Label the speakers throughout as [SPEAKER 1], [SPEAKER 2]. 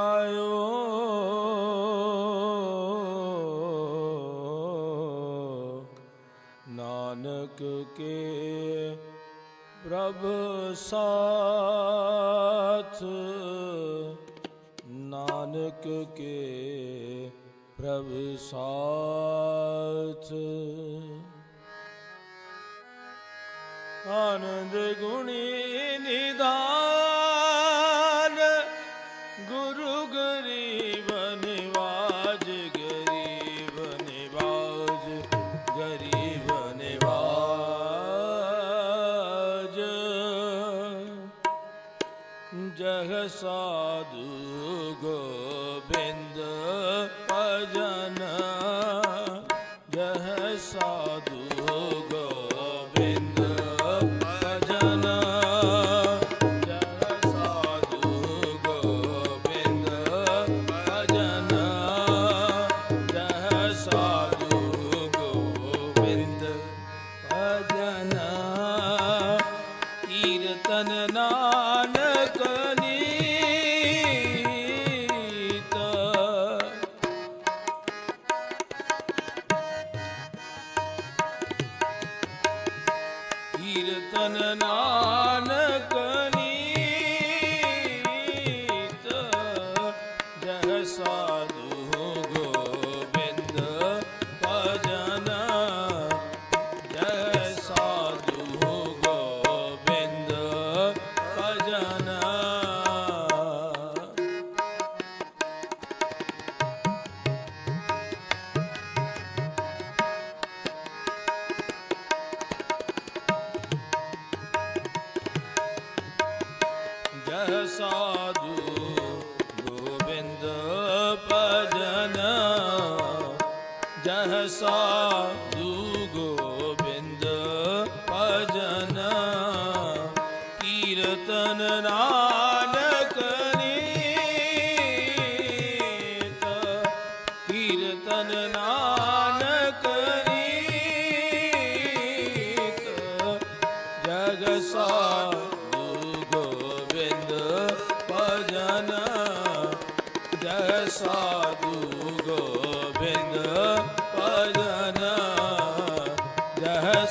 [SPEAKER 1] ਆਇਓ। ਨਾਨਕ ਕੇ ਪ੍ਰਭ ਸਾਥ। ਨਾਨਕ ਕੇ ਪ੍ਰਭ ਸਾਥ। ਆਨੰਦ ਗੁਣੀ ਨਿਦਾਨ ಸಾಧು ಹೋಗ Jana.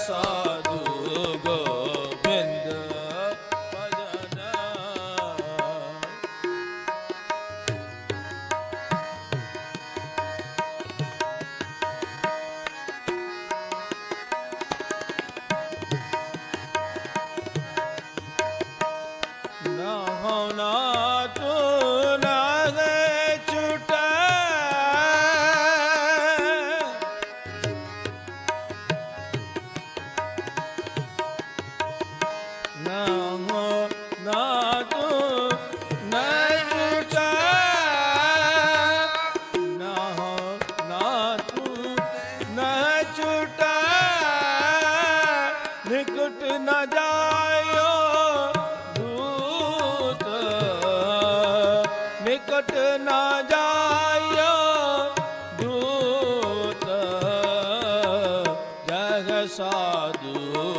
[SPEAKER 1] song. ਜਾਇਓ ਭੂਤ ਨਿਕਟ ਨਾ ਜਾਇਓ ਭੂਤ ਜਗ ਸਾਧੂ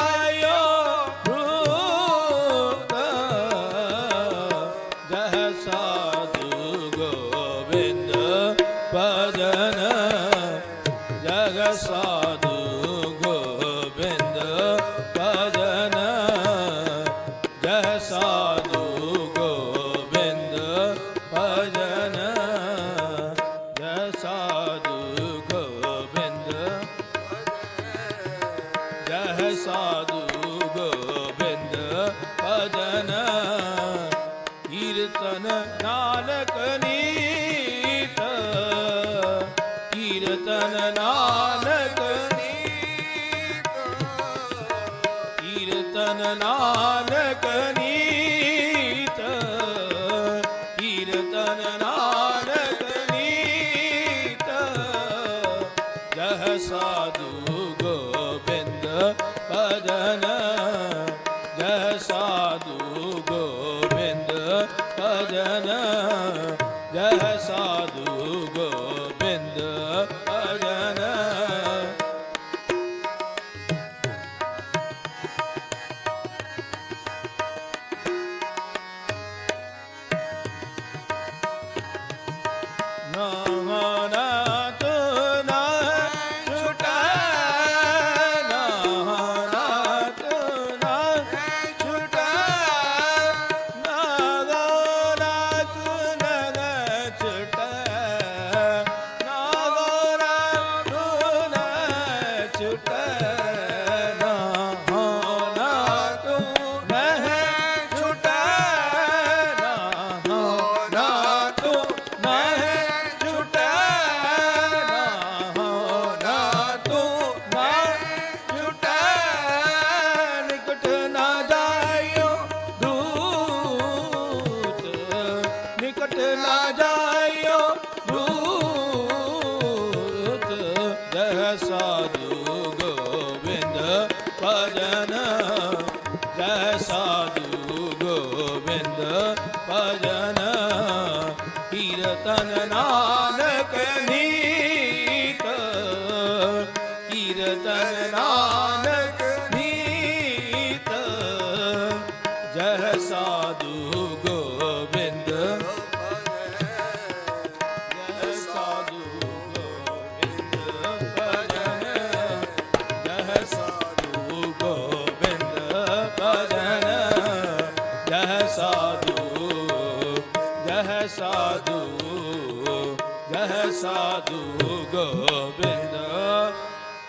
[SPEAKER 1] घटना जा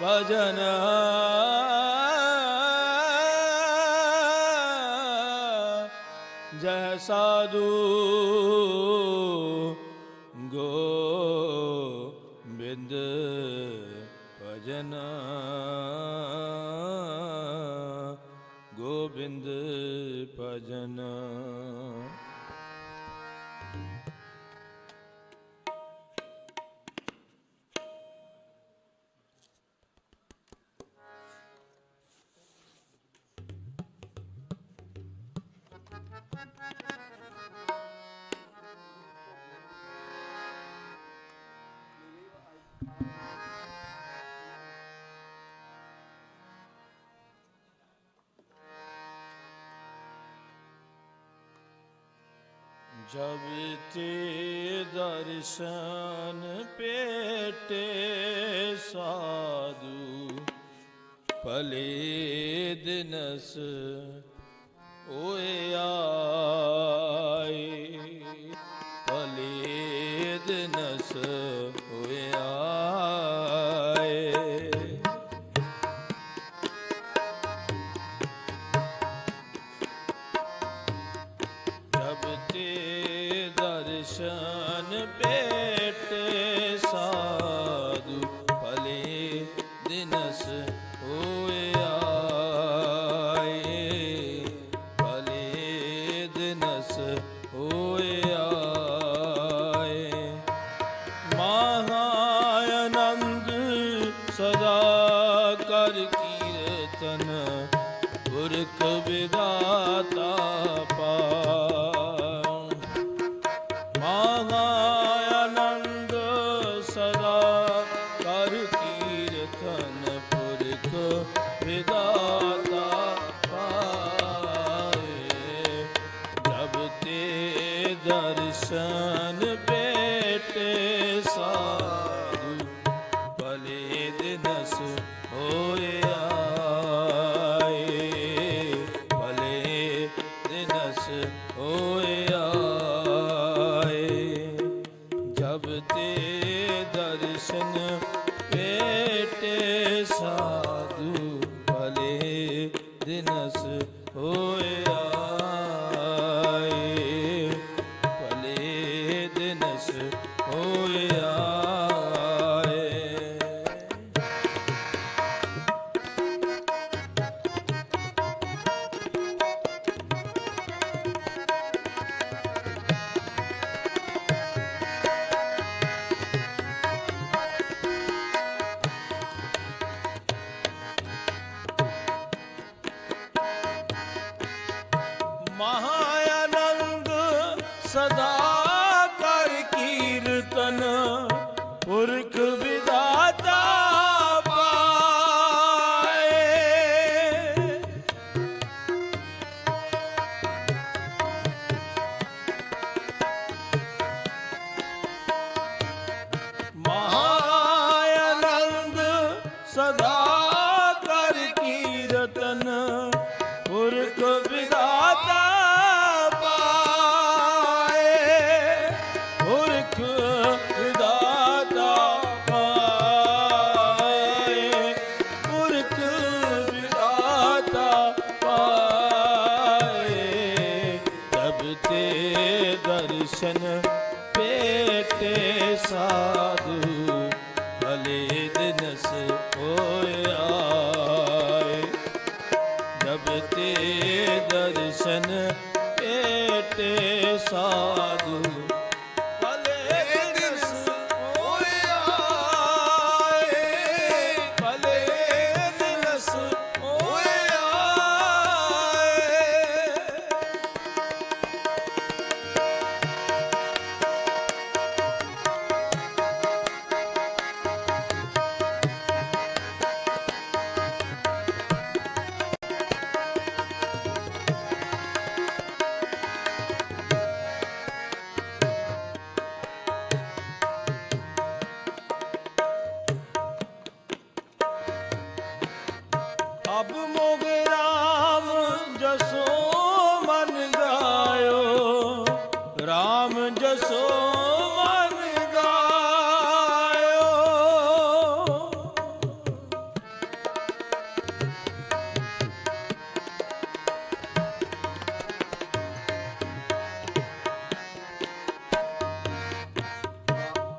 [SPEAKER 1] وجناح ਜਬ ਤੇ ਦਰਸ਼ਨ ਪੇਟੇ ਸਾਧੂ ਭਲੇ ਦਿਨਸ ਓਏ ਆ দাতা ਦਿਨਸ ਹੋਏ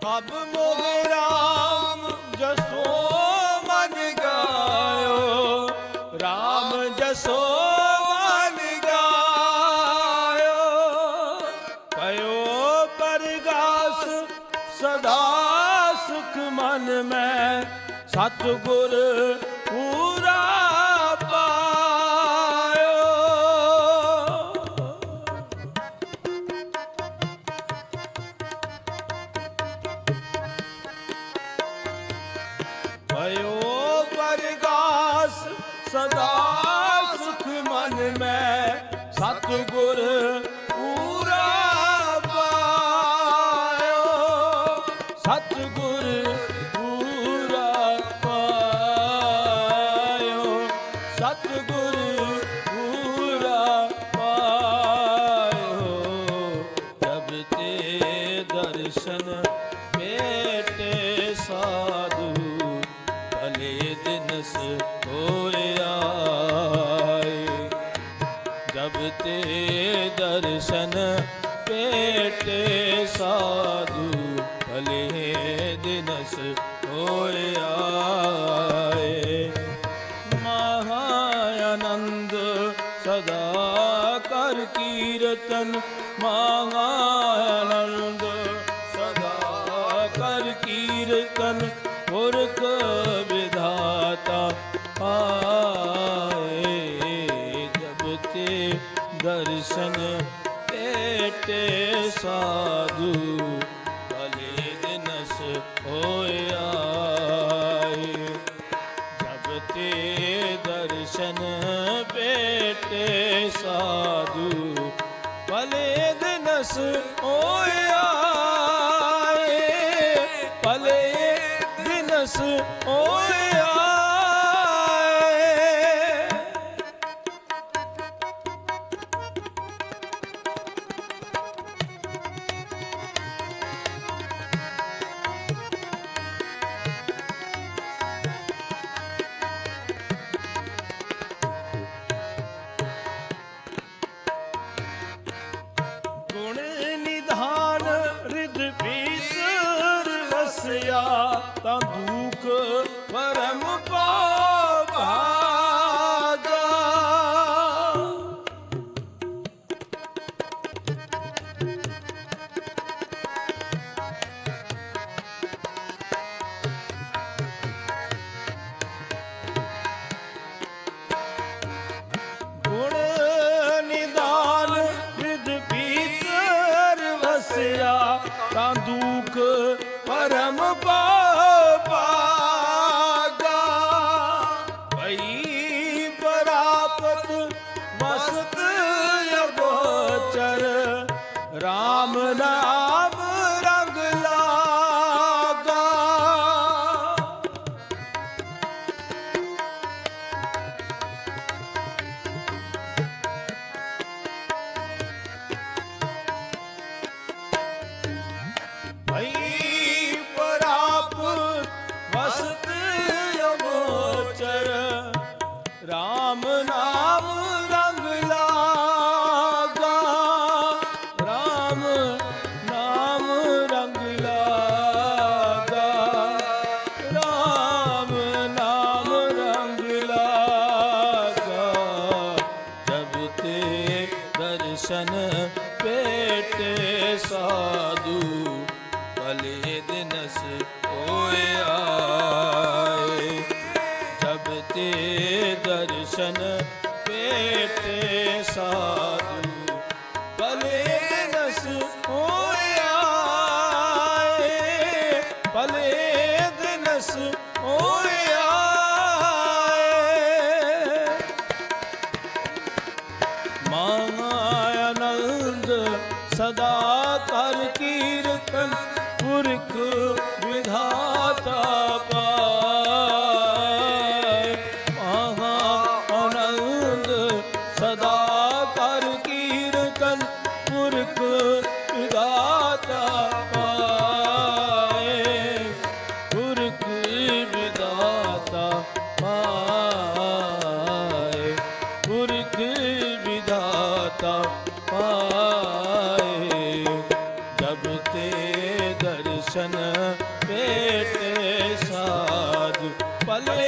[SPEAKER 1] ਅਬ ਮੋਹਿ ਰਾਮ, ਜਸੋ ਮਨ ਗਾਇਓ। ਰਾਮ, ਜਸੋ ਮਨ ਗਾਇਓ। ਕਯੋ ਪਰਗਾਸ, ਸਦਾ ਸੁਖ ਮਨ ਮੈਂ। ਸਤਗੁਰ song. ਤਾਂ ਦੂਖ ਭੇਟੇ ਸਾਧੂ ਪਲੇ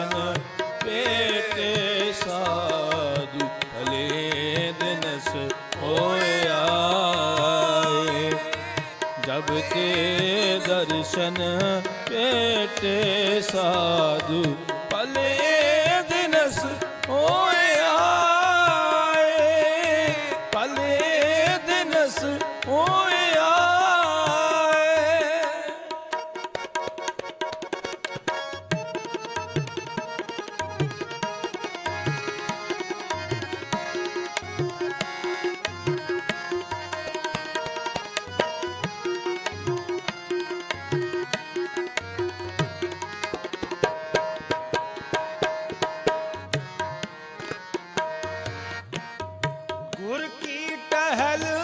[SPEAKER 1] ਦਰਸ਼ਨ ਪੇਟੇ ਸਾਧੂ ਹਲੇ ਦਿਨਸ ਹੋਇਆ ਜਬ ਕੇ ਦਰਸ਼ਨ ਪੇਟੇ ਸਾਧੂ Hello.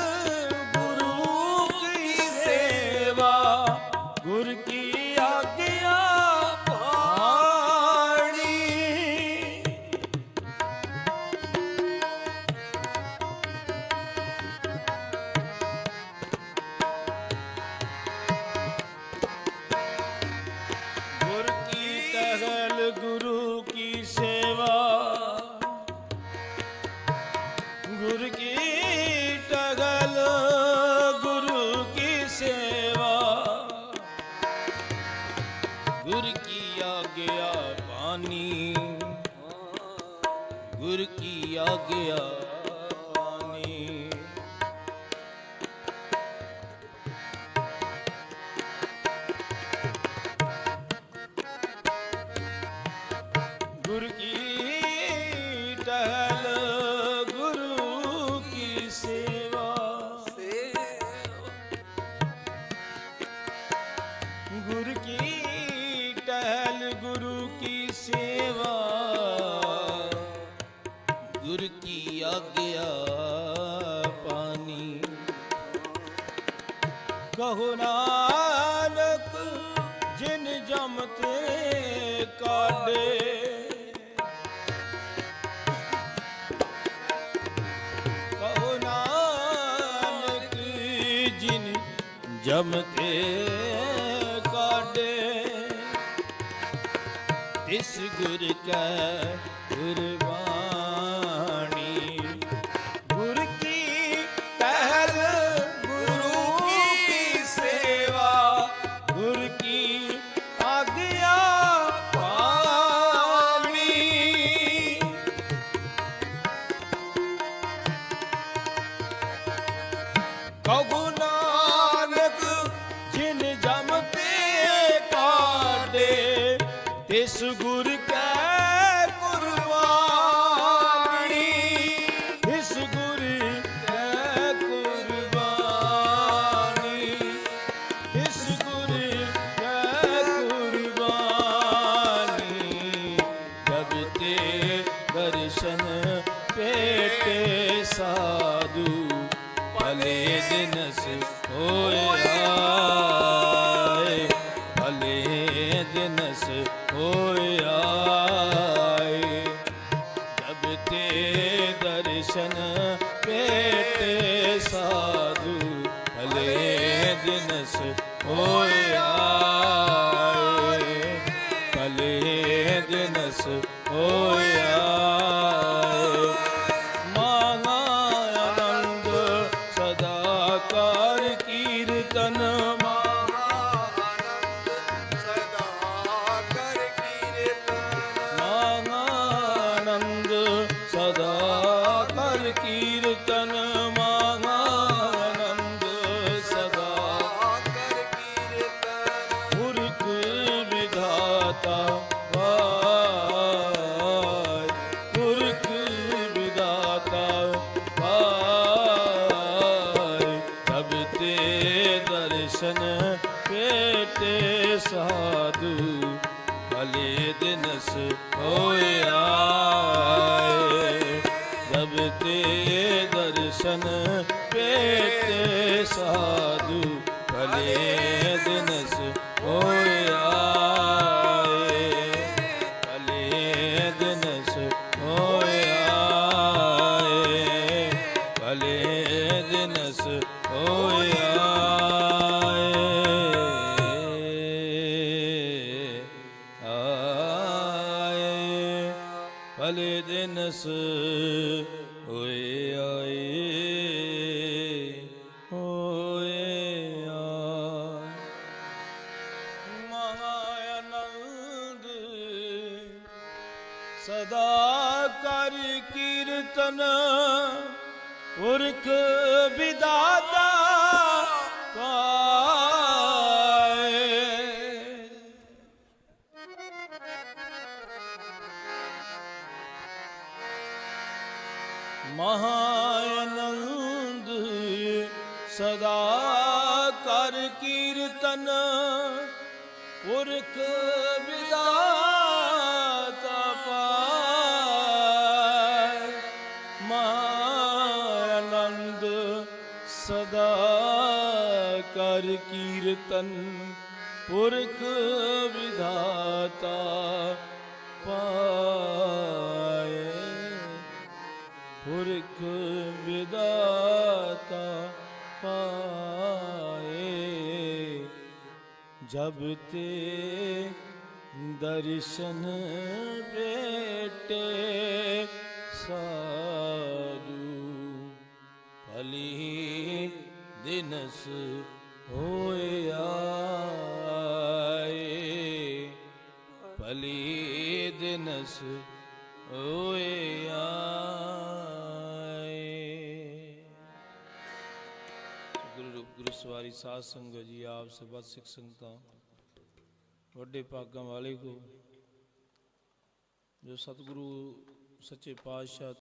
[SPEAKER 1] ਦਿਨਸ ਹੋਇਆ ਕੀਰਤਨ ਪੁਰਖ ਵਿਦਾਤਾ ਕੀਰਤਨ ਪੁਰਖ ਵਿਧਾਤਾ ਪਾਏ। ਪੁਰਖ ਵਿਦਾਤਾ ਪਾਏ। ਜਬ ਤੇ ਦਰਸ਼ਨ ਬੇਟੇ ਸਾਧੂ ਭਲੀ ਦਿਨਸ ਹੋਏ ਆਏ, ਭਲੀ ਦਿਨਸ ਹੋਏ ਆਏ। ਗੁਰੂ ਰੂਪ ਗੁਰੂ ਸਵਾਰੀ ਸਾਧ ਸੰਗਤ ਜੀ, ਆਪ ਸਬਦ ਸਿੱਖ ਸੰਗਤਾਂ, ਵੱਡੇ ਭਾਗਾਂ ਵਾਲੇ ਕੋ, ਜੋ ਸਤਿਗੁਰੂ, ਸੱਚੇ ਪਾਤਸ਼ਾਹ